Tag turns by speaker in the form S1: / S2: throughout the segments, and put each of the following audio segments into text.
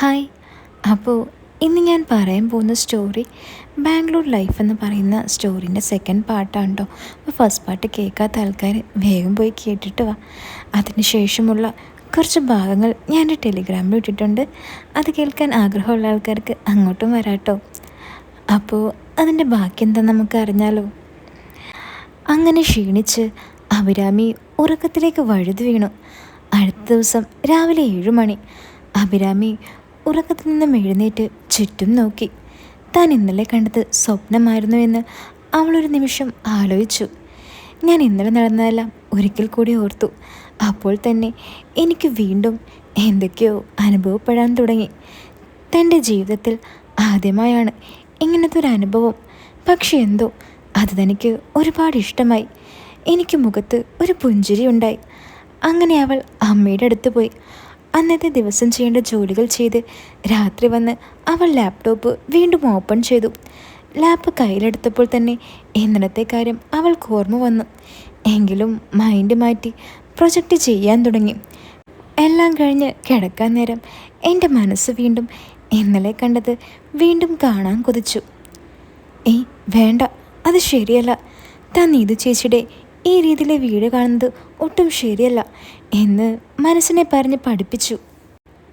S1: Hi. അപ്പോൾ ഇന്ന് ഞാൻ പറയാൻ പോകുന്ന സ്റ്റോറി ബാംഗ്ലൂർ ലൈഫ് എന്ന് പറയുന്ന സ്റ്റോറിന്റെ സെക്കൻഡ് പാർട്ടാണ് കേട്ടോ അപ്പോൾ ഫസ്റ്റ് പാർട്ട് കേൾക്കാത്ത ആൾക്കാർ വേഗം പോയി കേട്ടിട്ട് വാ. അതിന് ശേഷമുള്ള കുറച്ച് ഭാഗങ്ങൾ ഞാൻ ടെലിഗ്രാമിൽ ഇട്ടിട്ടുണ്ട്. അത് കേൾക്കാൻ ആഗ്രഹമുള്ള ആൾക്കാർക്ക് അങ്ങോട്ടും വരാട്ടോ. അപ്പോൾ അതിന്റെ ബാക്കി എന്താ നമുക്ക് അറിഞ്ഞാലോ? അങ്ങനെ ക്ഷീണിച്ച് അഭിരാമി ഉറക്കത്തിലേക്ക് വഴുതു വീണു. അടുത്ത ദിവസം രാവിലെ ഏഴു മണി. അഭിരാമി ഉറക്കത്തിൽ നിന്നും എഴുന്നേറ്റ് ചുറ്റും നോക്കി. താൻ ഇന്നലെ കണ്ടത് സ്വപ്നമായിരുന്നു എന്ന് അവളൊരു നിമിഷം ആലോചിച്ചു. ഞാൻ ഇന്നലെ നടന്നതെല്ലാം ഒരിക്കൽ കൂടി ഓർത്തു. അപ്പോൾ തന്നെ എനിക്ക് വീണ്ടും എന്തൊക്കെയോ അനുഭവപ്പെടാൻ തുടങ്ങി. തന്റെ ജീവിതത്തിൽ ആദ്യമായാണ് ഇങ്ങനത്തെ ഒരു അനുഭവം. പക്ഷെ എന്തോ അത് തനിക്ക് ഒരുപാട് ഇഷ്ടമായി. എനിക്ക് മുഖത്ത് ഒരു പുഞ്ചിരി ഉണ്ടായി. അങ്ങനെ അവൾ അമ്മയുടെ അടുത്ത് പോയി. അന്നത്തെ ദിവസം ചെയ്യേണ്ട ജോലികൾ ചെയ്ത് രാത്രി വന്ന് അവൾ ലാപ്ടോപ്പ് വീണ്ടും ഓപ്പൺ ചെയ്തു. ലാപ്പ് കയ്യിലെടുത്തപ്പോൾ തന്നെ ഇന്നലത്തെ കാര്യം അവൾക്ക് ഓർമ്മ വന്നു. എങ്കിലും മൈൻഡ് മാറ്റി പ്രൊജക്റ്റ് ചെയ്യാൻ തുടങ്ങി. എല്ലാം കഴിഞ്ഞ് കിടക്കാൻ നേരം എന്റെ മനസ്സ് വീണ്ടും ഇന്നലെ കണ്ടത് വീണ്ടും കാണാൻ കൊതിച്ചു. ഏയ് വേണ്ട അത് ശരിയല്ല. താൻ നീതു ചേച്ചിയുടെ ഈ രീതിയിലെ വീട് കാണുന്നത് ഒട്ടും ശരിയല്ല. എന്ന് മനസ്സിനെ പറഞ്ഞ് പഠിപ്പിച്ചു.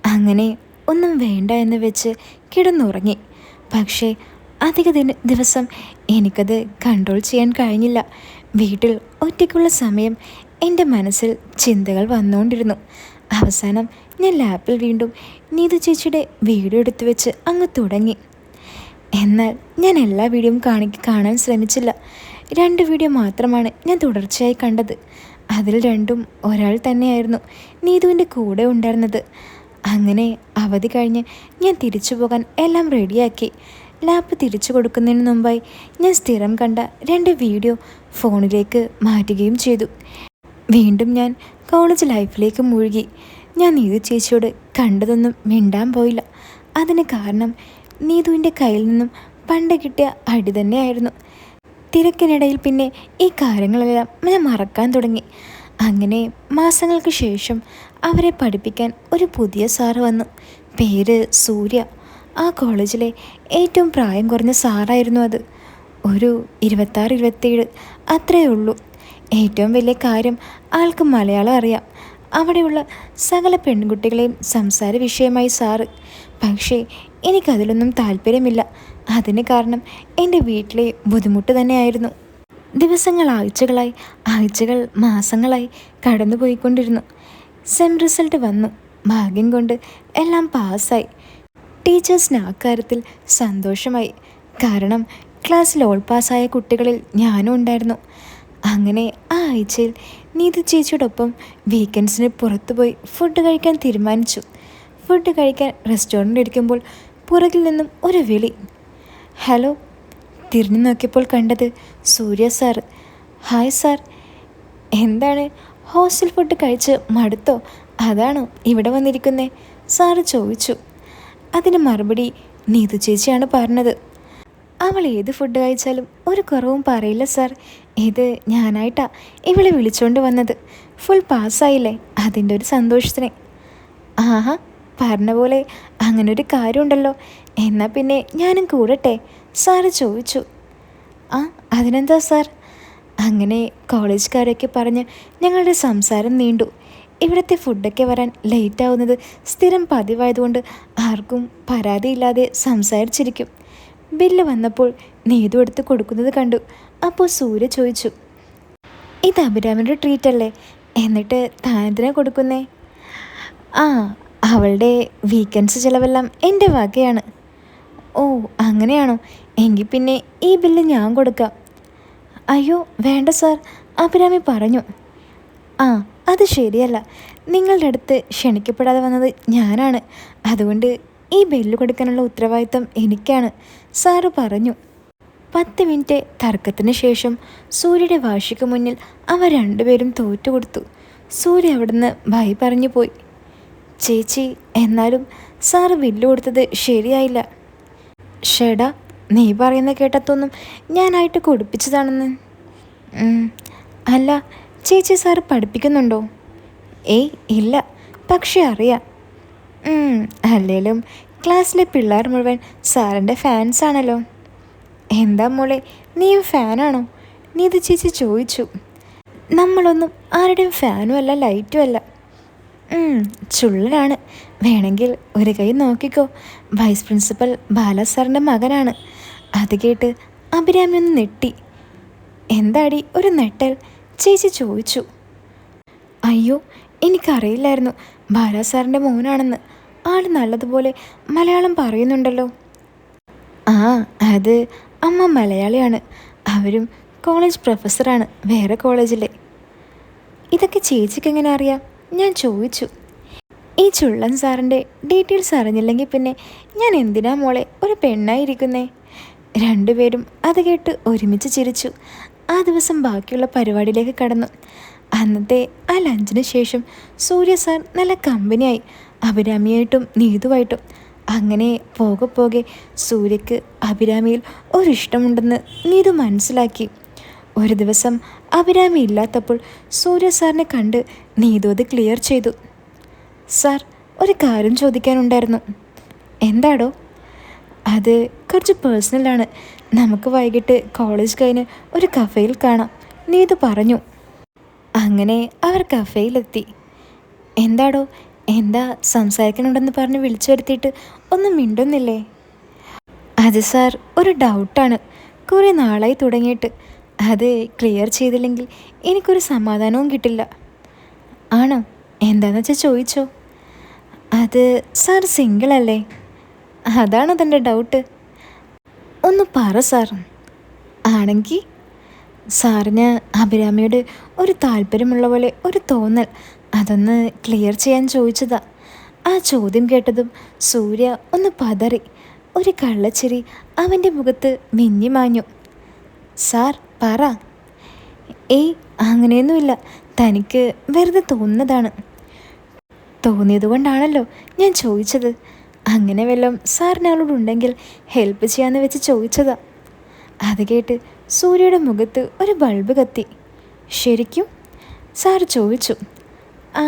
S1: അങ്ങനെ ഒന്നും വേണ്ട എന്ന് വെച്ച് കിടന്നുറങ്ങി. പക്ഷേ അധിക ദിന ദിവസം എനിക്കത് കൺട്രോൾ ചെയ്യാൻ കഴിഞ്ഞില്ല. വീട്ടിൽ ഒറ്റയ്ക്കുള്ള സമയം എന്റെ മനസ്സിൽ ചിന്തകൾ വന്നുകൊണ്ടിരുന്നു. അവസാനം ഞാൻ ലാപ്പിൽ വീണ്ടും നീതു ചേച്ചിയുടെ വീഡിയോ എടുത്തു വെച്ച് അങ്ങ് തുടങ്ങി. എന്നാൽ ഞാൻ എല്ലാ വീഡിയോയും കാണി കാണാൻ ശ്രമിച്ചില്ല. രണ്ട് വീഡിയോ മാത്രമാണ് ഞാൻ തുടർച്ചയായി കണ്ടത്. അതിൽ രണ്ടും ഒരാൾ തന്നെയായിരുന്നു നീതുവിന്റെ കൂടെ ഉണ്ടായിരുന്നത്. അങ്ങനെ അവധി കഴിഞ്ഞ് ഞാൻ തിരിച്ചു പോകാൻ എല്ലാം റെഡിയാക്കി. ലാപ്പ് തിരിച്ചു കൊടുക്കുന്നതിന് മുമ്പായി ഞാൻ സ്ഥിരം കണ്ട രണ്ട് വീഡിയോ ഫോണിലേക്ക് മാറ്റുകയും ചെയ്തു. വീണ്ടും ഞാൻ കോളേജ് ലൈഫിലേക്ക് മുഴുകി. ഞാൻ നീതു ചേച്ചിയോട് കണ്ടതൊന്നും മിണ്ടാൻ പോയില്ല. അതിന് കാരണം നീതുവിന്റെ കയ്യിൽ നിന്നും പണ്ട് കിട്ടിയ അടി തന്നെയായിരുന്നു. തിരക്കിനിടയിൽ പിന്നെ ഈ കാര്യങ്ങളെല്ലാം ഞാൻ മറക്കാൻ തുടങ്ങി. അങ്ങനെ മാസങ്ങൾക്ക് ശേഷം അവരെ പഠിപ്പിക്കാൻ ഒരു പുതിയ സാറ് വന്നു. പേര് സൂര്യ. ആ കോളേജിലെ ഏറ്റവും പ്രായം കുറഞ്ഞ സാറായിരുന്നു അത്. ഒരു ഇരുപത്താറ് ഇരുപത്തേഴ് അത്രയേ ഉള്ളൂ. ഏറ്റവും വലിയ കാര്യം ആൾക്ക് മലയാളം അറിയാം. അവിടെയുള്ള സകല പെൺകുട്ടികളെയും സംസാര വിഷയമായി സാറ്. പക്ഷേ എനിക്കതിലൊന്നും താല്പര്യമില്ല. അതിന് കാരണം എന്റെ വീട്ടിലെ ബുദ്ധിമുട്ട് തന്നെയായിരുന്നു. ദിവസങ്ങൾ ആഴ്ചകളായി ആഴ്ചകൾ മാസങ്ങളായി കടന്നുപോയിക്കൊണ്ടിരുന്നു. സെം റിസൾട്ട് വന്നു. ഭാഗ്യം കൊണ്ട് എല്ലാം പാസ്സായി. ടീച്ചേഴ്സിന് ആ കാര്യത്തിൽ സന്തോഷമായി. കാരണം ക്ലാസ്സിൽ ഓൾ പാസ്സായ കുട്ടികളിൽ ഞാനും ഉണ്ടായിരുന്നു. അങ്ങനെ ആ ആഴ്ചയിൽ നീതു ചേച്ചിയോടൊപ്പം വീക്കെൻഡ്സിന് പുറത്തുപോയി ഫുഡ് കഴിക്കാൻ തീരുമാനിച്ചു. ഫുഡ് കഴിക്കാൻ റെസ്റ്റോറന്റ് ഇരിക്കുമ്പോൾ പുറകിൽ നിന്നും ഒരു വിളി ഹലോ തിരിഞ്ഞു നോക്കിയപ്പോൾ കണ്ടത് സൂര്യ സാർ. Hi sir. എന്താണ്? ഹോസ്റ്റൽ ഫുഡ് കഴിച്ച് മടുത്തോ? അതാണോ ഇവിടെ വന്നിരിക്കുന്നേ? സാറ് ചോദിച്ചു. അതിന് മറുപടി നീതു ചേച്ചിയാണ് പറഞ്ഞത്. അവൾ ഏത് ഫുഡ് കഴിച്ചാലും ഒരു കുറവും പറയില്ല സാർ. ഇത് ഞാനായിട്ടാ ഇവളെ വിളിച്ചുകൊണ്ട് വന്നത്. ഫുൾ പാസ്സായില്ലേ? അതിന്റെ ഒരു സന്തോഷത്തിന്. ആഹാ പറഞ്ഞ പോലെ അങ്ങനെ ഒരു കാര്യമുണ്ടല്ലോ. എന്നാൽ പിന്നെ ഞാനും കൂടട്ടെ. സാറ് ചോദിച്ചു. ആ അതിനെന്താ സാർ? അങ്ങനെ കോളേജുകാരൊക്കെ പറഞ്ഞ് ഞങ്ങളുടെ സംസാരം നീണ്ടു. ഇവിടുത്തെ ഫുഡൊക്കെ വരാൻ ലേറ്റ് ആവുന്നത് സ്ഥിരം പതിവായതുകൊണ്ട് ആർക്കും പരാതിയില്ലാതെ സംസാരിച്ചിരിക്കും. ബില്ല് വന്നപ്പോൾ നീതു എടുത്ത് കൊടുക്കുന്നത് കണ്ടു. അപ്പോൾ സൂര്യ ചോദിച്ചു. ഇത് അഭിരാമിന്റെ ട്രീറ്റല്ലേ? എന്നിട്ട് താനെന്തിനാ കൊടുക്കുന്നേ? ആ അവളുടെ വീക്കെൻഡ്സ് ചിലവെല്ലാം എന്റെ വകയാണ്. ഓ അങ്ങനെയാണോ? എങ്കിൽ പിന്നെ ഈ ബില്ല് ഞാൻ കൊടുക്കാം. അയ്യോ വേണ്ട സാർ. അഭിരാമി പറഞ്ഞു. ആ അത് ശരിയല്ല. നിങ്ങളുടെ അടുത്ത് ക്ഷണിക്കപ്പെടാതെ വന്നത് ഞാനാണ്. അതുകൊണ്ട് ഈ ബില്ല് കൊടുക്കാനുള്ള ഉത്തരവാദിത്തം എനിക്കാണ്. സാറ് പറഞ്ഞു. പത്ത് മിനിറ്റ് തർക്കത്തിന് ശേഷം സൂര്യയുടെ വാശിക്ക് മുന്നിൽ അവർ രണ്ടുപേരും തോറ്റുകൊടുത്തു. സൂര്യ അവിടുന്ന് ഭയ പറഞ്ഞു പോയി ചേച്ചി എന്നാലും സാറ് ബില്ല് കൊടുത്തത് ശരിയായില്ല. ഷേടാ നീ പറയുന്ന കേട്ടത്തൊന്നും ഞാനായിട്ട് കൊടുപ്പിച്ചതാണെന്ന്. അല്ല ചേച്ചി സാറ് പഠിപ്പിക്കുന്നുണ്ടോ? ഏയ് ഇല്ല പക്ഷെ അറിയാം. അല്ലേലും ക്ലാസ്സിലെ പിള്ളേർ മുഴുവൻ സാറിന്റെ ഫാൻസ് ആണല്ലോ. എന്താ മോളെ നീയും ഫാനാണോ? നീ ഇത് ചേച്ചി ചോദിച്ചു. നമ്മളൊന്നും ആരുടെയും ഫാനും അല്ല ലൈറ്റും അല്ല. ചുള്ളനാണ്. വേണമെങ്കിൽ ഒരു കൈ നോക്കിക്കോ. വൈസ് പ്രിൻസിപ്പൽ ബാല സാറിന്റെ മകനാണ്. അത് കേട്ട് അഭിരാമി ഒന്ന് നെട്ടി എന്താടി ഒരു നെട്ടൽ ചേച്ചി ചോദിച്ചു. അയ്യോ എനിക്കറിയില്ലായിരുന്നു. ബാല സാറിന്റെ മോനാണെന്ന്. ആൾ നല്ലതുപോലെ മലയാളം പറയുന്നുണ്ടല്ലോ. ആ അത് അമ്മ മലയാളിയാണ്. അവരും കോളേജ് പ്രൊഫസറാണ് വേറെ കോളേജിലെ ഇതൊക്കെ ചേച്ചിക്ക് എങ്ങനെ അറിയാം? ഞാൻ ചോദിച്ചു ഈ ചുള്ളൻ സാറിന്റെ ഡീറ്റെയിൽസ് അറിഞ്ഞില്ലെങ്കിൽ പിന്നെ ഞാൻ എന്തിനാ മോളെ ഒരു പെണ്ണായിരിക്കുന്നേ? രണ്ടുപേരും അത് കേട്ട് ഒരുമിച്ച് ചിരിച്ചു. ആ ദിവസം ബാക്കിയുള്ള പരിപാടിയിലേക്ക് കടന്നു. അന്നത്തെ ആ ലഞ്ചിന് ശേഷം സൂര്യ സാർ നല്ല കമ്പനിയായി. അഭിരാമിയായിട്ടും നീതുവായിട്ടും. അങ്ങനെ പോകെ പോകെ സൂര്യക്ക് അഭിരാമിയിൽ ഒരിഷ്ടമുണ്ടെന്ന് നീതു മനസ്സിലാക്കി. ഒരു ദിവസം അഭിരാമി ഇല്ലാത്തപ്പോൾ സൂര്യ സാറിനെ കണ്ട് നീതു അത് ക്ലിയർ ചെയ്തു. സാർ ഒരു കാര്യം ചോദിക്കാനുണ്ടായിരുന്നു. എന്താടോ? അത് കുറച്ച് പേഴ്സണലാണ് നമുക്ക് വൈകിട്ട് കോളേജ് കഴിഞ്ഞ് ഒരു കഫേയിൽ കാണാം. നീതു പറഞ്ഞു. അങ്ങനെ അവർ കഫേയിലെത്തി എന്താടോ? എന്താ സംസാരിക്കണുണ്ടെന്ന് പറഞ്ഞ് വിളിച്ചു വരുത്തിയിട്ട് ഒന്നും മിണ്ടുന്നില്ലേ? അത് സാർ ഒരു ഡൗട്ടാണ് കുറേ നാളായി തുടങ്ങിയിട്ട്. അത് ക്ലിയർ ചെയ്തില്ലെങ്കിൽ എനിക്കൊരു സമാധാനവും കിട്ടില്ല. ആണോ? എന്താണെന്ന് വെച്ചാൽ ചോദിച്ചോ അത് സാർ സിംഗിൾ അല്ലേ? അതാണ് അതെന്റെ ഡൗട്ട് ഒന്ന് പറ സാർ. ആണെങ്കിൽ സാറിന് അഭിരാമിയോട് ഒരു താല്പര്യമുള്ള പോലെ ഒരു തോന്നൽ. അതൊന്ന് ക്ലിയർ ചെയ്യാൻ ചോദിച്ചതാ ആ ചോദ്യം കേട്ടതും സൂര്യ ഒന്ന് പതറി. ഒരു കള്ളച്ചിരി അവന്റെ മുഖത്ത് മിന്നി മാഞ്ഞു സാർ പറ. ഏയ് അങ്ങനെയൊന്നുമില്ല. തനിക്ക് വെറുതെ തോന്നുന്നതാണ്. തോന്നിയത് കൊണ്ടാണല്ലോ ഞാൻ ചോദിച്ചത്. അങ്ങനെ വല്ലതും സാറിന് അവളോടുണ്ടെങ്കിൽ ഹെൽപ്പ് ചെയ്യാമെന്ന് വെച്ച് ചോദിച്ചതാ. അത് കേട്ട് സൂര്യയുടെ മുഖത്ത് ഒരു ബൾബ് കത്തി. ശരിക്കും? സാർ ചോദിച്ചു. ആ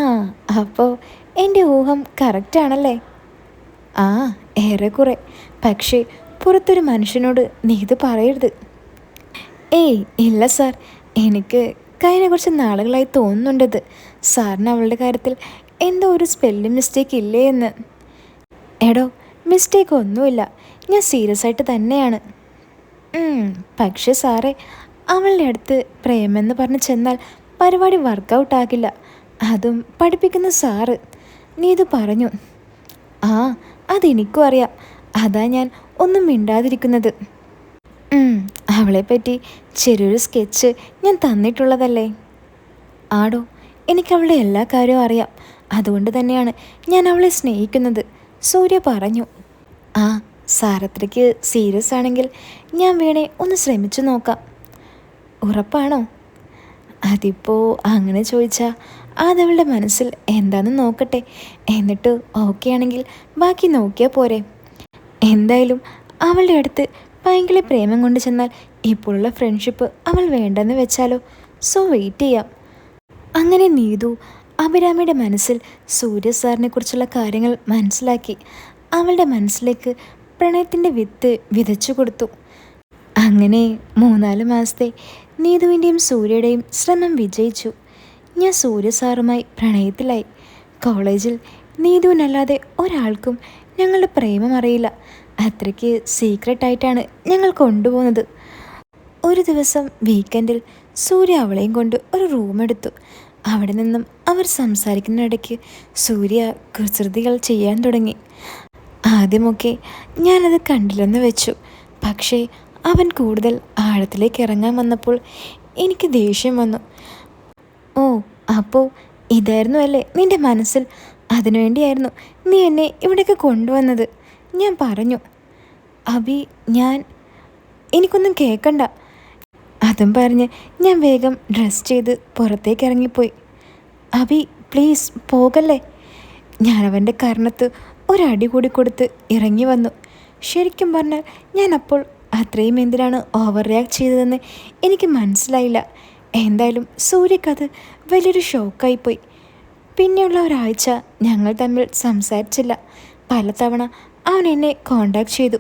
S1: അപ്പോൾ എന്റെ ഊഹം കറക്റ്റാണല്ലേ ആ ഏറെക്കുറെ. പക്ഷേ പുറത്തൊരു മനുഷ്യനോട് നീ ഇത് പറയരുത്. ഏയ് ഇല്ല സാർ. എനിക്ക് കഴിഞ്ഞ കുറച്ച് നാളുകളായി തോന്നുന്നുണ്ടത് സാറിന് അവളുടെ കാര്യത്തിൽ എന്തോ ഒരു സ്പെല്ലിംഗ് മിസ്റ്റേക്ക് ഇല്ലേ എന്ന്. എടോ മിസ്റ്റേക്ക് ഒന്നുമില്ല. ഞാൻ സീരിയസ് ആയിട്ട് തന്നെയാണ്. പക്ഷേ സാറേ അവളുടെ അടുത്ത് പ്രേമെന്ന് പറഞ്ഞ് ചെന്നാൽ പരിപാടി വർക്കൗട്ട് ആകില്ല. അതും പഠിപ്പിക്കുന്ന സാറ്. നീ ഇത് പറഞ്ഞു. ആ അതെനിക്കും അറിയാം. അതാ ഞാൻ ഒന്നും മിണ്ടാതിരിക്കുന്നത്. അവളെപ്പറ്റി ചെറിയൊരു സ്കെച്ച് ഞാൻ തന്നിട്ടുള്ളതല്ലേ? ആടോ എനിക്കവളുടെ എല്ലാ കാര്യവും അറിയാം. അതുകൊണ്ട് തന്നെയാണ് ഞാൻ അവളെ സ്നേഹിക്കുന്നത്. സൂര്യ പറഞ്ഞു. ആ സാരത്രയ്ക്ക് സീരിയസ് ആണെങ്കിൽ ഞാൻ വേണേ ഒന്ന് ശ്രമിച്ചു നോക്കാം. ഉറപ്പാണോ? അതിപ്പോൾ അങ്ങനെ ചോദിച്ചാൽ അതവളുടെ മനസ്സിൽ എന്താണെന്ന് നോക്കട്ടെ. എന്നിട്ട് ഓക്കെ ആണെങ്കിൽ ബാക്കി നോക്കിയാൽ പോരെ. എന്തായാലും അവളുടെ അടുത്ത് ഭയങ്കര പ്രേമം കൊണ്ട് ചെന്നാൽ ഇപ്പോഴുള്ള ഫ്രണ്ട്ഷിപ്പ് അവൾ വേണ്ടെന്ന് വെച്ചാലോ? സോ വെയിറ്റ് ചെയ്യാം. അങ്ങനെ നീതു അഭിരാമിയുടെ മനസ്സിൽ സൂര്യ സാറിനെ കുറിച്ചുള്ള കാര്യങ്ങൾ മനസ്സിലാക്കി അവളുടെ മനസ്സിലേക്ക് പ്രണയത്തിന്റെ വിത്ത് വിതച്ചു കൊടുത്തു. അങ്ങനെ മൂന്നാൽ മാസത്തെ നീതുവിന്റെയും സൂര്യയുടെയും ശ്രമം വിജയിച്ചു. ഞാൻ സൂര്യ സാറുമായി പ്രണയത്തിലായി. കോളേജിൽ നീതുവിനല്ലാതെ ഒരാൾക്കും ഞങ്ങളുടെ പ്രേമം അറിയില്ല. അത്രയ്ക്ക് സീക്രട്ടായിട്ടാണ് ഞങ്ങൾ കൊണ്ടുപോകുന്നത്. ഒരു ദിവസം വീക്കെൻഡിൽ സൂര്യ അവളെയും കൊണ്ട് ഒരു റൂമെടുത്തു അവിടെ നിന്നും അവർ സംസാരിക്കുന്നിടയ്ക്ക് സൂര്യ കുസൃതികൾ ചെയ്യാൻ തുടങ്ങി. ആദ്യമൊക്കെ ഞാനത് കണ്ടില്ലെന്ന് വെച്ചു. പക്ഷേ അവൻ കൂടുതൽ ആഴത്തിലേക്ക് ഇറങ്ങാൻ വന്നപ്പോൾ എനിക്ക് ദേഷ്യം വന്നു. ഓ അപ്പോൾ ഇതായിരുന്നു അല്ലേ നിന്റെ മനസ്സിൽ? അതിനുവേണ്ടിയായിരുന്നു നീ എന്നെ ഇവിടേക്ക് കൊണ്ടുവന്നത്. ഞാൻ പറഞ്ഞു. അബി ഞാൻ എനിക്കൊന്നും കേൾക്കണ്ട അതും പറഞ്ഞ് ഞാൻ വേഗം ഡ്രസ് ചെയ്ത് പുറത്തേക്ക് ഇറങ്ങിപ്പോയി. അഭി പ്ലീസ് പോകല്ലേ? ഞാൻ അവന്റെ കർണത്ത് ഒരടി കൂടി കൊടുത്ത് ഇറങ്ങി വന്നു. ശരിക്കും പറഞ്ഞാൽ ഞാൻ അപ്പോൾ അത്രയും എന്തിനാണ് ഓവർ റിയാക്ട് ചെയ്തതെന്ന് എനിക്ക് മനസ്സിലായില്ല. എന്തായാലും സൂര്യക്കത് വലിയൊരു ഷോക്കായിപ്പോയി പിന്നെയുള്ള ഒരാഴ്ച ഞങ്ങൾ തമ്മിൽ സംസാരിച്ചില്ല. പലതവണ അവൻ എന്നെ കോണ്ടാക്ട് ചെയ്തു.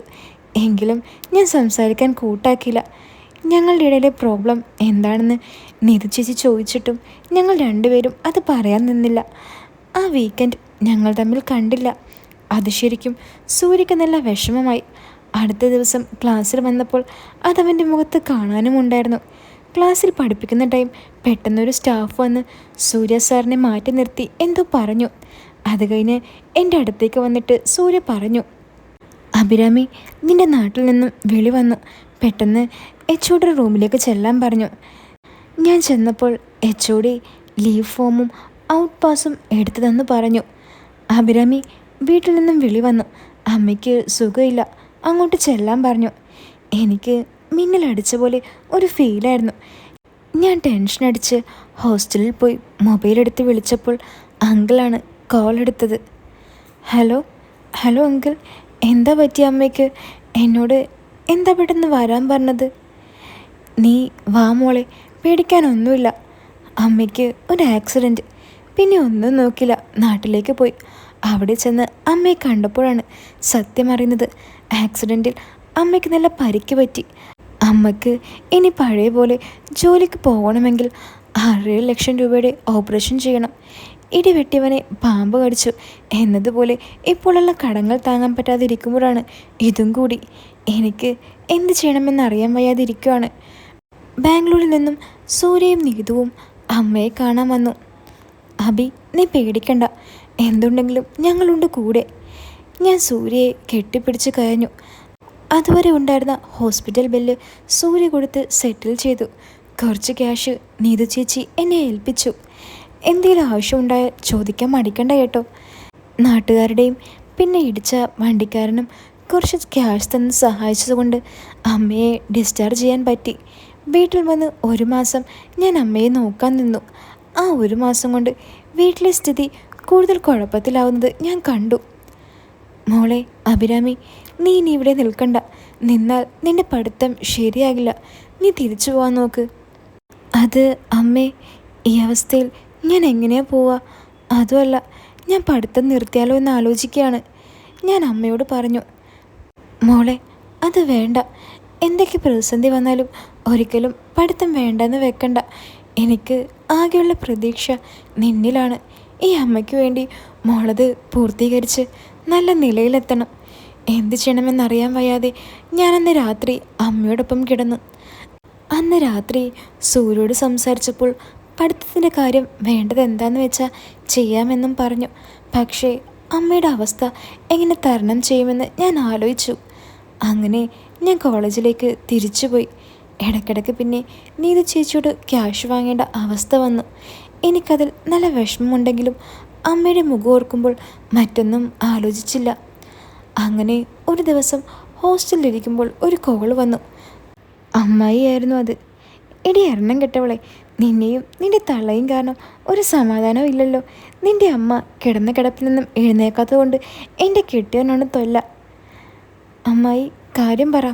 S1: എങ്കിലും ഞാൻ സംസാരിക്കാൻ കൂട്ടാക്കിയില്ല. ഞങ്ങളുടെ ഇടയിലെ പ്രോബ്ലം എന്താണെന്ന് നിധു ചേച്ചി ചോദിച്ചിട്ടും ഞങ്ങൾ രണ്ടുപേരും അത് പറയാൻ നിന്നില്ല. ആ വീക്കെൻഡ് ഞങ്ങൾ തമ്മിൽ കണ്ടില്ല. അത് ശരിക്കും സൂര്യക്ക് നല്ല വിഷമമായി. അടുത്ത ദിവസം ക്ലാസ്സിൽ വന്നപ്പോൾ അതവന്റെ മുഖത്ത് കാണാനും ഉണ്ടായിരുന്നു. ക്ലാസ്സിൽ പഠിപ്പിക്കുന്ന ടൈം പെട്ടെന്നൊരു സ്റ്റാഫ് വന്ന് സൂര്യ സാറിനെ മാറ്റി നിർത്തി എന്തോ പറഞ്ഞു. അത് കഴിഞ്ഞ് എന്റെ അടുത്തേക്ക് വന്നിട്ട് സൂര്യ പറഞ്ഞു അഭിരാമി നിന്റെ നാട്ടിൽ നിന്നും വിളി വന്നു. പെട്ടെന്ന് എച്ച് ഒയുടെ റൂമിലേക്ക് ചെല്ലാൻ പറഞ്ഞു. ഞാൻ ചെന്നപ്പോൾ എച്ച് ഒ ഡി ലീവ് ഫോമും ഔട്ട് പാസും എടുത്തു തന്നു പറഞ്ഞു. അഭിരാമി വീട്ടിൽ നിന്നും വിളി വന്നു. അമ്മയ്ക്ക് സുഖമില്ല അങ്ങോട്ട് ചെല്ലാൻ പറഞ്ഞു. എനിക്ക് മിന്നലടിച്ച പോലെ ഒരു ഫീലായിരുന്നു ഞാൻ ടെൻഷൻ അടിച്ച് ഹോസ്റ്റലിൽ പോയി മൊബൈൽ എടുത്ത് വിളിച്ചപ്പോൾ അങ്കിളാണ് കോൾ എടുത്തത്. ഹലോ ഹലോ അങ്കിൾ എന്താ പറ്റിയ അമ്മയ്ക്ക്? എന്നോട് എന്താ പെട്ടെന്ന് വരാൻ പറഞ്ഞത്? നീ വാ മോളെ പേടിക്കാനൊന്നുമില്ല. അമ്മയ്ക്ക് ഒരു ആക്സിഡന്റ് പിന്നെ ഒന്നും നോക്കില്ല നാട്ടിലേക്ക് പോയി. അവിടെ ചെന്ന് അമ്മയെ കണ്ടപ്പോഴാണ് സത്യം അറിയുന്നത്. ആക്സിഡന്റിൽ അമ്മയ്ക്ക് നല്ല പരിക്ക് പറ്റി. അമ്മയ്ക്ക് ഇനി പഴയ പോലെ ജോലിക്ക് പോകണമെങ്കിൽ ആറേഴ് ലക്ഷം രൂപയുടെ ഓപ്പറേഷൻ ചെയ്യണം. ഇടി വെട്ടിയവനെ പാമ്പ് കടിച്ചു. എന്നതുപോലെ ഇപ്പോഴുള്ള കടങ്ങൾ താങ്ങാൻ പറ്റാതിരിക്കുമ്പോഴാണ് ഇതും കൂടി. എനിക്ക് എന്ത് ചെയ്യണമെന്ന് അറിയാൻ വയ്യാതിരിക്കുകയാണ് ബാംഗ്ലൂരിൽ നിന്നും സൂര്യയും നീതുവും അമ്മയെ കാണാൻ വന്നു. അബി നീ പേടിക്കണ്ട. എന്തുണ്ടെങ്കിലും ഞങ്ങളുണ്ട് കൂടെ. ഞാൻ സൂര്യയെ കെട്ടിപ്പിടിച്ച് കഴിഞ്ഞു അതുവരെ ഉണ്ടായിരുന്ന ഹോസ്പിറ്റൽ ബില്ല് സൂര്യ കൊടുത്ത് സെറ്റിൽ ചെയ്തു. കുറച്ച് ക്യാഷ് നീതു ചേച്ചി എന്നെ ഏൽപ്പിച്ചു. എന്തെങ്കിലും ആവശ്യമുണ്ടായാൽ ചോദിക്കാൻ മടിക്കണ്ട കേട്ടോ. നാട്ടുകാരുടെയും പിന്നെ ഇടിച്ച വണ്ടിക്കാരനും കുറച്ച് ക്യാഷ് തന്ന് സഹായിച്ചതുകൊണ്ട് അമ്മയെ ഡിസ്ചാർജ് ചെയ്യാൻ പറ്റി. വീട്ടിൽ വന്ന് ഒരു മാസം ഞാൻ അമ്മയെ നോക്കാൻ നിന്നു. ആ ഒരു മാസം കൊണ്ട് വീട്ടിലെ സ്ഥിതി കൂടുതൽ കുഴപ്പത്തിലാവുന്നത് ഞാൻ കണ്ടു. മോളെ അഭിരാമി നീ ഇനി ഇവിടെ നിൽക്കണ്ട. നിന്നാൽ നിന്റെ പഠിത്തം ശരിയാകില്ല. നീ തിരിച്ചു പോവാൻ നോക്ക്. അത് അമ്മേ ഈ അവസ്ഥയിൽ ഞാൻ എങ്ങനെയാ പോവാ? അതുമല്ല ഞാൻ പഠിത്തം നിർത്തിയാലോ എന്ന് ആലോചിക്കുകയാണ്. ഞാൻ അമ്മയോട് പറഞ്ഞു മോളെ അത് വേണ്ട. എന്തൊക്കെ പ്രതിസന്ധി വന്നാലും ഒരിക്കലും പഠിത്തം വേണ്ടെന്ന് വെക്കണ്ട. എനിക്ക് ആകെയുള്ള പ്രതീക്ഷ നിന്നിലാണ്. ഈ അമ്മയ്ക്ക് വേണ്ടി മോളത് പൂർത്തീകരിച്ച് നല്ല നിലയിലെത്തണം. എന്ത് ചെയ്യണമെന്നറിയാൻ വയ്യാതെ ഞാനന്ന് രാത്രി അമ്മയോടൊപ്പം കിടന്നു. അന്ന് രാത്രി സൂര്യോട് സംസാരിച്ചപ്പോൾ പഠിത്തത്തിന്റെ കാര്യം വേണ്ടത് എന്താന്ന് വെച്ചാൽ ചെയ്യാമെന്നും പറഞ്ഞു. പക്ഷേ അമ്മയുടെ അവസ്ഥ എങ്ങനെ തരണം ചെയ്യുമെന്ന് ഞാൻ ആലോചിച്ചു. അങ്ങനെ ഞാൻ കോളേജിലേക്ക് തിരിച്ചുപോയി ഇടയ്ക്കിടയ്ക്ക് പിന്നെ നീതി ചേച്ചിയോട് ക്യാഷ് വാങ്ങേണ്ട അവസ്ഥ വന്നു. എനിക്കതിൽ നല്ല വിഷമമുണ്ടെങ്കിലും അമ്മയുടെ മുഖം ഓർക്കുമ്പോൾ മറ്റൊന്നും ആലോചിച്ചില്ല. അങ്ങനെ ഒരു ദിവസം ഹോസ്റ്റലിലിരിക്കുമ്പോൾ ഒരു കോൾ വന്നു. അമ്മായിയായിരുന്നു അത്. എടി എണ്ണം കെട്ടവളെ നിന്നെയും നിന്റെ തള്ളയും കാരണം ഒരു സമാധാനവും ഇല്ലല്ലോ. നിന്റെ അമ്മ കിടന്ന കിടപ്പിൽ നിന്നും എഴുന്നേക്കാത്തത് കൊണ്ട് എന്റെ കെട്ടിയവനാണ് തൊല്ല. അമ്മായി കാര്യം പറ.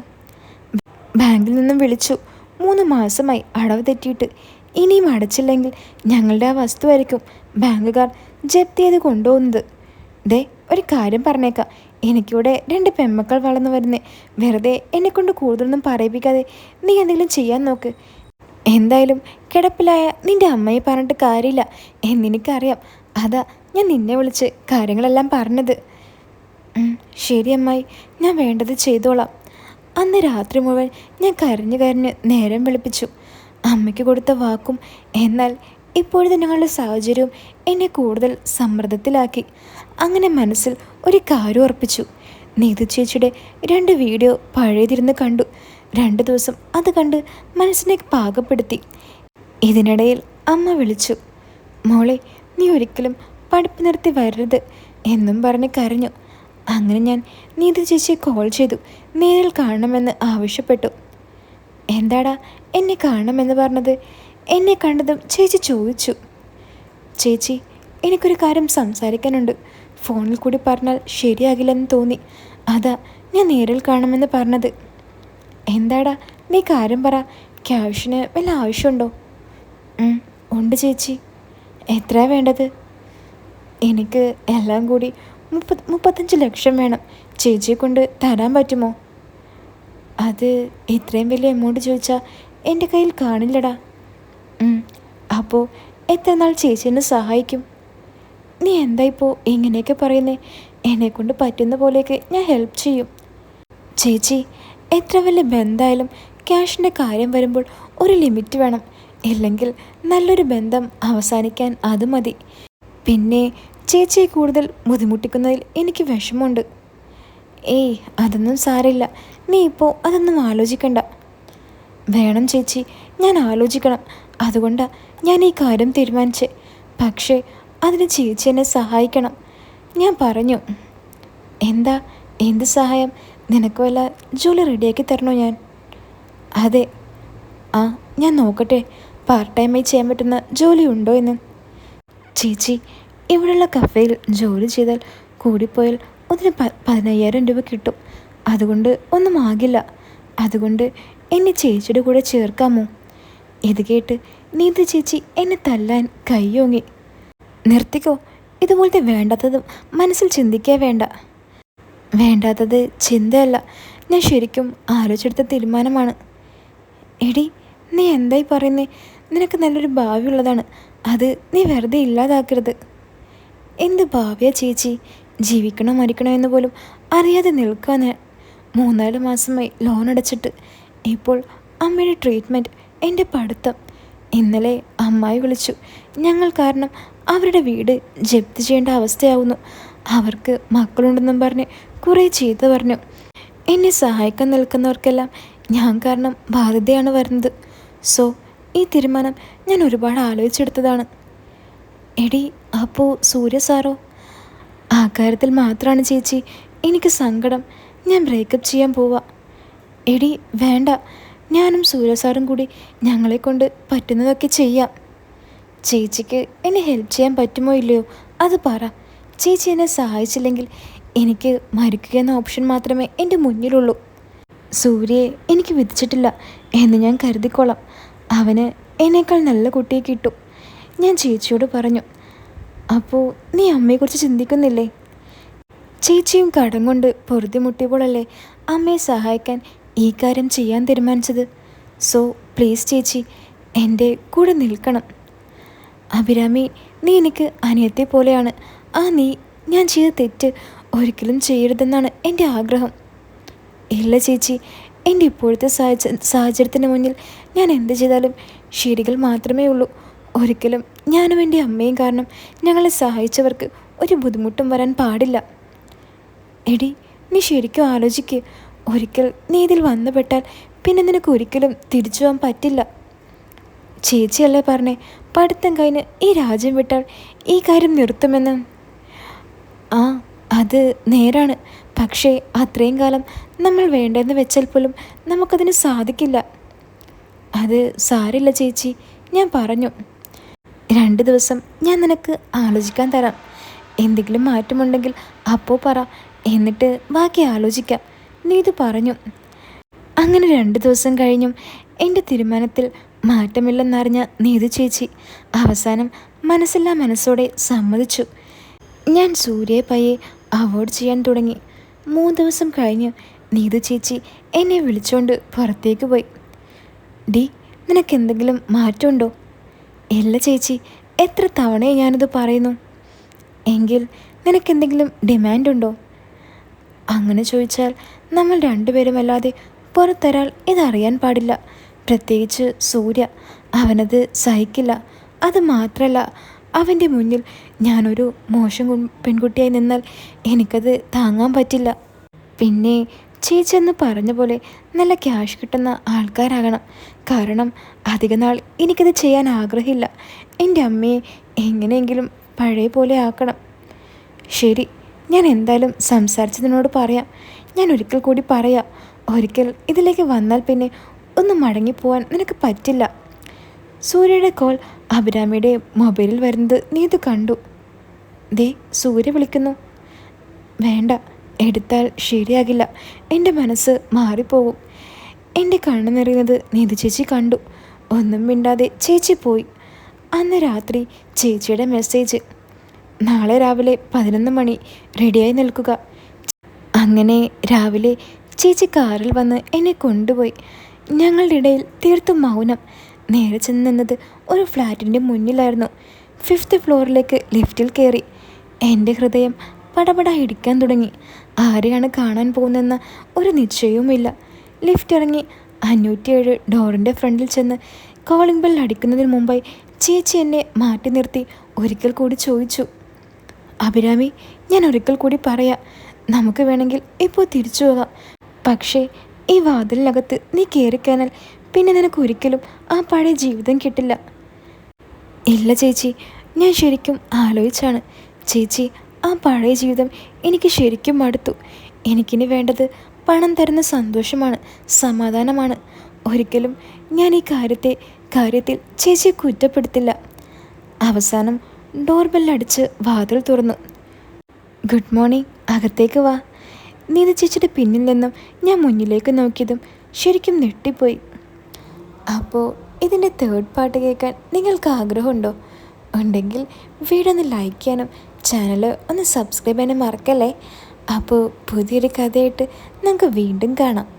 S1: ബാങ്കിൽ നിന്നും വിളിച്ചു. മൂന്ന് മാസമായി അടവ് തെറ്റിയിട്ട്. ഇനിയും അടച്ചില്ലെങ്കിൽ ഞങ്ങളുടെ ആ വസ്തുവായിരിക്കും ബാങ്കുകാർ ജപ്തി ചെയ്ത് കൊണ്ടുപോകുന്നത്. ദേ ഒരു കാര്യം പറഞ്ഞേക്കാം. എനിക്കിവിടെ രണ്ട് പെമ്മക്കൾ വളർന്നു വരുന്നേ. വെറുതെ എന്നെക്കൊണ്ട് കൂടുതലൊന്നും പറയിപ്പിക്കാതെ നീ എന്തെങ്കിലും ചെയ്യാൻ നോക്ക്. എന്തായാലും കിടപ്പിലായ നിന്റെ അമ്മയെ പറഞ്ഞിട്ട് കാര്യമില്ല. എന്നെനിക്കറിയാം. അതാ ഞാൻ നിന്നെ വിളിച്ച് കാര്യങ്ങളെല്ലാം പറഞ്ഞത്. ശരി അമ്മായി. ഞാൻ വേണ്ടത് ചെയ്തോളാം. അന്ന് രാത്രി മുഴുവൻ ഞാൻ കരഞ്ഞു കരഞ്ഞ് നേരം വിളിപ്പിച്ചു. അമ്മയ്ക്ക് കൊടുത്ത വാക്കും എന്നാൽ ഇപ്പോഴത്തെ ഞങ്ങളുടെ സാഹചര്യവും എന്നെ കൂടുതൽ സമ്മർദ്ദത്തിലാക്കി. അങ്ങനെ മനസ്സിൽ ഒരു കാര്യം ഉറപ്പിച്ചു. നീതു ചേച്ചിയുടെ രണ്ട് വീഡിയോ പഴയതിരുന്ന് കണ്ടു. രണ്ട് ദിവസം അത് കണ്ട് മനസ്സിനെ പാകപ്പെടുത്തി. ഇതിനിടയിൽ അമ്മ വിളിച്ചു. മോളെ നീ ഒരിക്കലും പഠിപ്പ് നിർത്തി വരരുത് എന്നും പറഞ്ഞ് കരഞ്ഞു. അങ്ങനെ ഞാൻ നീതി ചേച്ചിയെ കോൾ ചെയ്തു. നേരിൽ കാണണമെന്ന് ആവശ്യപ്പെട്ടു. എന്താടാ എന്നെ കാണണമെന്ന് പറഞ്ഞത്? എന്നെ കണ്ടതും ചേച്ചി ചോദിച്ചു. ചേച്ചി എനിക്കൊരു കാര്യം സംസാരിക്കാനുണ്ട്. ഫോണിൽ കൂടി പറഞ്ഞാൽ ശരിയാകില്ലെന്ന് തോന്നി. അതാ ഞാൻ നേരിൽ കാണുമെന്ന് പറഞ്ഞത്. എന്താടാ നീ കാര്യം പറ. ക്യാഷിന് വല്ല ആവശ്യമുണ്ടോ? ഉണ്ട് ചേച്ചി. എത്ര വേണ്ടത്? എനിക്ക് എല്ലാം കൂടി മുപ്പത് മുപ്പത്തഞ്ച് ലക്ഷം വേണം. ചേച്ചിയെ കൊണ്ട് തരാൻ പറ്റുമോ? അത് ഇത്രയും വലിയ എമൗണ്ട് ചോദിച്ചാൽ എന്റെ കയ്യിൽ കാണില്ലടാ. അപ്പോൾ എത്ര നാൾ ചേച്ചി എന്നെ സഹായിക്കും? നീ എന്താ ഇപ്പോൾ ഇങ്ങനെയൊക്കെ പറയുന്നേ? എന്നെക്കൊണ്ട് പറ്റുന്ന പോലെയൊക്കെ ഞാൻ ഹെൽപ്പ് ചെയ്യും. ചേച്ചി എത്ര വലിയ ബന്ധമായാലും ക്യാഷിന്റെ കാര്യം വരുമ്പോൾ ഒരു ലിമിറ്റ് വേണം. ഇല്ലെങ്കിൽ നല്ലൊരു ബന്ധം അവസാനിക്കാൻ അത് മതി. പിന്നെ ചേച്ചിയെ കൂടുതൽ ബുദ്ധിമുട്ടിക്കുന്നതിൽ എനിക്ക് വിഷമമുണ്ട്. ഏയ് അതൊന്നും സാരില്ല നീ ഇപ്പോൾ അതൊന്നും ആലോചിക്കണ്ട. വേണം ചേച്ചി ഞാൻ ആലോചിക്കണം. അതുകൊണ്ടാണ് ഞാൻ ഈ കാര്യം തീരുമാനിച്ചേ. പക്ഷേ അതിന് ചേച്ചി എന്നെ സഹായിക്കണം. ഞാൻ പറഞ്ഞു. എന്താ? എന്ത് സഹായം? നിനക്ക് വല്ല ജോലി റെഡിയാക്കി തരണോ ഞാൻ? അതെ. ആ ഞാൻ നോക്കട്ടെ. പാർട്ട് ടൈമായി ചെയ്യാൻ പറ്റുന്ന ജോലി ഉണ്ടോ എന്ന്? ചേച്ചി ഇവിടെയുള്ള കഫേയിൽ ജോലി ചെയ്താൽ കൂടിപ്പോയാൽ ഒന്നിന് പ പതിനയ്യായിരം രൂപ കിട്ടും. അതുകൊണ്ട് ഒന്നും ആകില്ല. അതുകൊണ്ട് എന്നെ ചേച്ചിയുടെ കൂടെ ചേർക്കാമോ? ഇത് കേട്ട് നീന്ത ചേച്ചി എന്നെ തല്ലാൻ കൈയോങ്ങി നിർത്തിക്കോ ഇതുപോലത്തെ വേണ്ടാത്തതും മനസ്സിൽ ചിന്തിക്കേ വേണ്ട. വേണ്ടാത്തത് ചിന്തയല്ല. ഞാൻ ശരിക്കും ആലോചിച്ചെടുത്ത തീരുമാനമാണ്. എടി നീ എന്തായി പറയുന്നേ? നിനക്ക് നല്ലൊരു ഭാവി ഉള്ളതാണ് അത് നീ വെറുതെ ഇല്ലാതാക്കരുത്. എന്ത് ഭാവിയാ ചേച്ചി? ജീവിക്കണോ മരിക്കണോ എന്ന് പോലും അറിയാതെ നിൽക്കാൻ മൂന്നാൽ മാസമായി ലോൺ അടച്ചിട്ട്. ഇപ്പോൾ അമ്മയുടെ ട്രീറ്റ്മെന്റ് എന്റെ പഠിത്തം. ഇന്നലെ അമ്മായി വിളിച്ചു. ഞങ്ങൾ കാരണം അവരുടെ വീട് ജപ്തി ചെയ്യേണ്ട അവസ്ഥയാവുന്നു. അവർക്ക് മക്കളുണ്ടെന്നും പറഞ്ഞ് കുറേ ചീത്ത പറഞ്ഞു. എന്നെ സഹായിക്കാൻ നിൽക്കുന്നവർക്കെല്ലാം ഞാൻ കാരണം ബാധ്യതയാണ് വരുന്നത്. സോ ഈ തീരുമാനം ഞാൻ ഒരുപാട് ആലോചിച്ചെടുത്തതാണ്. എടി അപ്പോൾ സൂര്യ സാറോ ആ കാര്യത്തിൽ മാത്രമാണ് ചേച്ചി. എനിക്ക് സങ്കടം. ഞാൻ ബ്രേക്കപ്പ് ചെയ്യാൻ പോവാ. എടി വേണ്ട. ഞാനും സൂര്യ സാറും കൂടി ഞങ്ങളെ കൊണ്ട് പറ്റുന്നതൊക്കെ ചെയ്യാം. ചേച്ചിക്ക് എന്നെ ഹെൽപ്പ് ചെയ്യാൻ പറ്റുമോ ഇല്ലയോ? അത് പറ. ചേച്ചി എന്നെ സഹായിച്ചില്ലെങ്കിൽ എനിക്ക് മരിക്കുക എന്ന ഓപ്ഷൻ മാത്രമേ എന്റെ മുന്നിലുള്ളൂ. സൂര്യയെ എനിക്ക് വിധിച്ചിട്ടില്ല എന്ന് ഞാൻ കരുതിക്കോളാം. അവന് എന്നേക്കാൾ നല്ല കുട്ടിയെ കിട്ടും. ഞാൻ ചേച്ചിയോട് പറഞ്ഞു അപ്പോൾ നീ അമ്മയെക്കുറിച്ച് ചിന്തിക്കുന്നില്ലേ? ചേച്ചിയും കടം കൊണ്ട് പൊറുതി മുട്ടിയപ്പോഴല്ലേ അമ്മയെ സഹായിക്കാൻ ഈ കാര്യം ചെയ്യാൻ തീരുമാനിച്ചത്. സോ പ്ലീസ് ചേച്ചി എന്റെ കൂടെ നിൽക്കണം. അഭിരാമി നീ എനിക്ക് അനിയത്തെ പോലെയാണ്. ആ നീ ഞാൻ ചെയ്ത തെറ്റ് ഒരിക്കലും ചെയ്യരുതെന്നാണ് എന്റെ ആഗ്രഹം. ഇല്ല ചേച്ചി എന്റെ ഇപ്പോഴത്തെ സാഹച സാഹചര്യത്തിന് മുന്നിൽ ഞാൻ എന്ത് ചെയ്താലും ശരികൾ മാത്രമേ ഉള്ളൂ. ഒരിക്കലും ഞാനും എന്റെ അമ്മയും കാരണം ഞങ്ങളെ സഹായിച്ചവർക്ക് ഒരു ബുദ്ധിമുട്ടും വരാൻ പാടില്ല. എടി നീ ശരിക്കും ആലോചിക്ക്. ഒരിക്കൽ നീ ഇതിൽ വന്നുപെട്ടാൽ പിന്നെ നിനക്ക് ഒരിക്കലും തിരിച്ചു പോകാൻ പറ്റില്ല. ചേച്ചിയല്ലേ പറഞ്ഞേ പഠിത്തം കഴിഞ്ഞ് ഈ രാജ്യം വിട്ടാൽ ഈ കാര്യം നിർത്തുമെന്ന്. ആ അത് നേരാണ്. പക്ഷേ അത്രയും കാലം നമ്മൾ വേണ്ടെന്ന് വെച്ചാൽ പോലും നമുക്കതിന് സാധിക്കില്ല. അത് സാരില്ല ചേച്ചി ഞാൻ പറഞ്ഞു. രണ്ട് ദിവസം ഞാൻ നിനക്ക് ആലോചിക്കാൻ തരാം. എന്തെങ്കിലും മാറ്റമുണ്ടെങ്കിൽ അപ്പോൾ പറ. എന്നിട്ട് ബാക്കി ആലോചിക്കാം. നീ ഇത് പറഞ്ഞു. അങ്ങനെ രണ്ട് ദിവസം കഴിഞ്ഞും എന്റെ തീരുമാനത്തിൽ മാറ്റമില്ലെന്നറിഞ്ഞ നീതു ചേച്ചി അവസാനം മനസ്സില്ലാ മനസ്സോടെ സമ്മതിച്ചു. ഞാൻ സൂര്യയെ പയ്യെ അവോയ്ഡ് ചെയ്യാൻ തുടങ്ങി. മൂന്ന് ദിവസം കഴിഞ്ഞ് നീതു ചേച്ചി എന്നെ വിളിച്ചുകൊണ്ട് പുറത്തേക്ക് പോയി. ഡി നിനക്കെന്തെങ്കിലും മാറ്റമുണ്ടോ? ഇല്ല ചേച്ചി എത്ര തവണയെ ഞാനിത് പറയുന്നു? എങ്കിൽ നിനക്കെന്തെങ്കിലും ഡിമാൻഡ് ഉണ്ടോ അങ്ങനെ ചോദിച്ചാൽ നമ്മൾ രണ്ടുപേരും അല്ലാതെ പുറത്തൊരാൾ ഇതറിയാൻ പാടില്ല. പ്രത്യേകിച്ച് സൂര്യ അവനത് സഹിക്കില്ല. അത് മാത്രമല്ല അവന്റെ മുന്നിൽ ഞാനൊരു മോശം പെൺകുട്ടിയായി നിന്നാൽ എനിക്കത് താങ്ങാൻ പറ്റില്ല. പിന്നെ ചേച്ചി എന്ന് പറഞ്ഞ പോലെ നല്ല ക്യാഷ് കിട്ടുന്ന ആൾക്കാരാകണം. കാരണം അധികനാൾ എനിക്കത് ചെയ്യാൻ ആഗ്രഹമില്ല. എന്റെ അമ്മയെ എങ്ങനെയെങ്കിലും പഴയ പോലെ ആക്കണം. ശരി ഞാൻ എന്തായാലും സംസാരിച്ചതിനോട് പറയാം. ഞാൻ ഒരിക്കൽ കൂടി പറയാം. ഒരിക്കൽ ഇതിലേക്ക് വന്നാൽ പിന്നെ ഒന്ന് മടങ്ങിപ്പോവാൻ നിനക്ക് പറ്റില്ല. സൂര്യയുടെ കോൾ അഭിരാമിയുടെ മൊബൈലിൽ വരുന്നത് നീ ഇത് കണ്ടു. ദേ സൂര്യ വിളിക്കുന്നു. വേണ്ട എടുത്താൽ ശരിയാകില്ല. എന്റെ മനസ്സ് മാറിപ്പോവും. എന്റെ കണ്ണു നിറയുന്നത് നീതു ചേച്ചി കണ്ടു. ഒന്നും മിണ്ടാതെ ചേച്ചി പോയി. അന്ന് രാത്രി ചേച്ചിയുടെ മെസ്സേജ്. നാളെ രാവിലെ പതിനൊന്ന് മണി റെഡിയായി നിൽക്കുക. അങ്ങനെ രാവിലെ ചേച്ചി കാറിൽ വന്ന് എന്നെ കൊണ്ടുപോയി. ഞങ്ങളുടെ ഇടയിൽ തീർത്തും മൗനം. നേരെ ചെന്ന് നിന്നത് ഒരു ഫ്ലാറ്റിന്റെ മുന്നിലായിരുന്നു. ഫിഫ്ത്ത് ഫ്ലോറിലേക്ക് ലിഫ്റ്റിൽ കയറി. എന്റെ ഹൃദയം പടപട ഇടിക്കാൻ തുടങ്ങി. ആരെയാണ് കാണാൻ പോകുന്നതെന്ന് ഒരു നിശ്ചയവുമില്ല. ലിഫ്റ്റ് ഇറങ്ങി. അഞ്ഞൂറ്റിയേഴ് ഡോറിന്റെ ഫ്രണ്ടിൽ ചെന്ന് കോളിംഗ് ബെൽ അടിക്കുന്നതിന് മുമ്പായി ചേച്ചി എന്നെ മാറ്റി നിർത്തി. ഒരിക്കൽ കൂടി ചോദിച്ചു. അഭിരാമി ഞാൻ ഒരിക്കൽ കൂടി പറയാം. നമുക്ക് വേണമെങ്കിൽ ഇപ്പോൾ തിരിച്ചു പോകാം. പക്ഷേ ഈ വാതിലിനകത്ത് നീ കയറിക്കാനാൽ പിന്നെ നിനക്ക് ഒരിക്കലും ആ പഴയ ജീവിതം കിട്ടില്ല. ഇല്ല ചേച്ചി. ഞാൻ ശരിക്കും ആലോചിച്ചാണ്. ചേച്ചി ആ പഴയ ജീവിതം എനിക്ക് ശരിക്കും മടുത്തു. എനിക്കിനി വേണ്ടത് പണം തരുന്ന സന്തോഷമാണ് സമാധാനമാണ്. ഒരിക്കലും ഞാൻ ഈ കാര്യത്തെ കാര്യത്തിൽ ചേച്ചിയെ കുറ്റപ്പെടുത്തില്ല. അവസാനം ഡോർ ബെല്ലടിച്ച് വാതിൽ തുറന്നു. ഗുഡ് മോർണിംഗ് അകത്തേക്ക് വാ. നീതി ചേച്ചിയുടെ പിന്നിൽ നിന്നും ഞാൻ മുന്നിലേക്ക് നോക്കിയതും ശരിക്കും ഞെട്ടിപ്പോയി. അപ്പോൾ ഇതിന്റെ തേർഡ് പാർട്ട് കേൾക്കാൻ നിങ്ങൾക്ക് ആഗ്രഹമുണ്ടോ? ഉണ്ടെങ്കിൽ വീടൊന്ന് ലൈക്ക് ചെയ്യാനും ചാനൽ ഒന്ന് സബ്സ്ക്രൈബ് ചെയ്യാൻ മറക്കല്ലേ? അപ്പോൾ പുതിയൊരു കഥയായിട്ട് നമുക്ക് വീണ്ടും കാണാം.